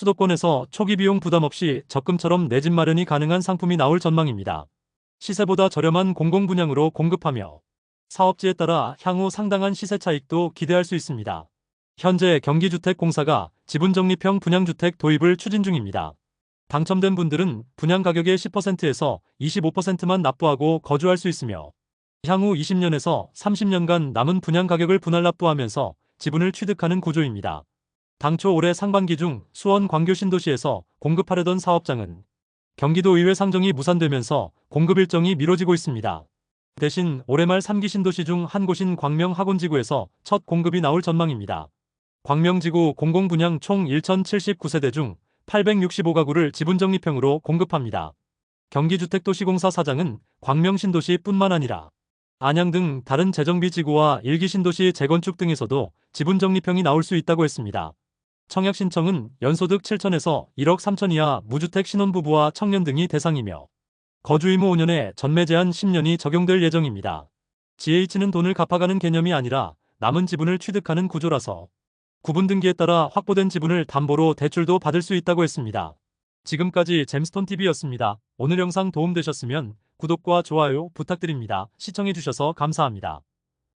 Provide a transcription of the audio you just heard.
수도권에서 초기 비용 부담 없이 적금처럼 내 집 마련이 가능한 상품이 나올 전망입니다. 시세보다 저렴한 공공분양으로 공급하며 사업지에 따라 향후 상당한 시세 차익도 기대할 수 있습니다. 현재 경기주택공사가 지분적립형 분양주택 도입을 추진 중입니다. 당첨된 분들은 분양 가격의 10%에서 25%만 납부하고 거주할 수 있으며 향후 20년에서 30년간 남은 분양 가격을 분할 납부하면서 지분을 취득하는 구조입니다. 당초 올해 상반기 중 수원 광교 신도시에서 공급하려던 사업장은 경기도의회 상정이 무산되면서 공급 일정이 미뤄지고 있습니다. 대신 올해 말 3기 신도시 중 한 곳인 광명 학원지구에서 첫 공급이 나올 전망입니다. 광명지구 공공분양 총 1079세대 중 865가구를 지분적립형으로 공급합니다. 경기주택도시공사 사장은 광명 신도시뿐만 아니라 안양 등 다른 재정비 지구와 일기 신도시 재건축 등에서도 지분적립형이 나올 수 있다고 했습니다. 청약 신청은 연소득 7천에서 1억 3천 이하 무주택 신혼부부와 청년 등이 대상이며 거주 의무 5년에 전매 제한 10년이 적용될 예정입니다. GH는 돈을 갚아가는 개념이 아니라 남은 지분을 취득하는 구조라서 구분 등기에 따라 확보된 지분을 담보로 대출도 받을 수 있다고 했습니다. 지금까지 잼스톤TV였습니다. 오늘 영상 도움되셨으면 구독과 좋아요 부탁드립니다. 시청해주셔서 감사합니다.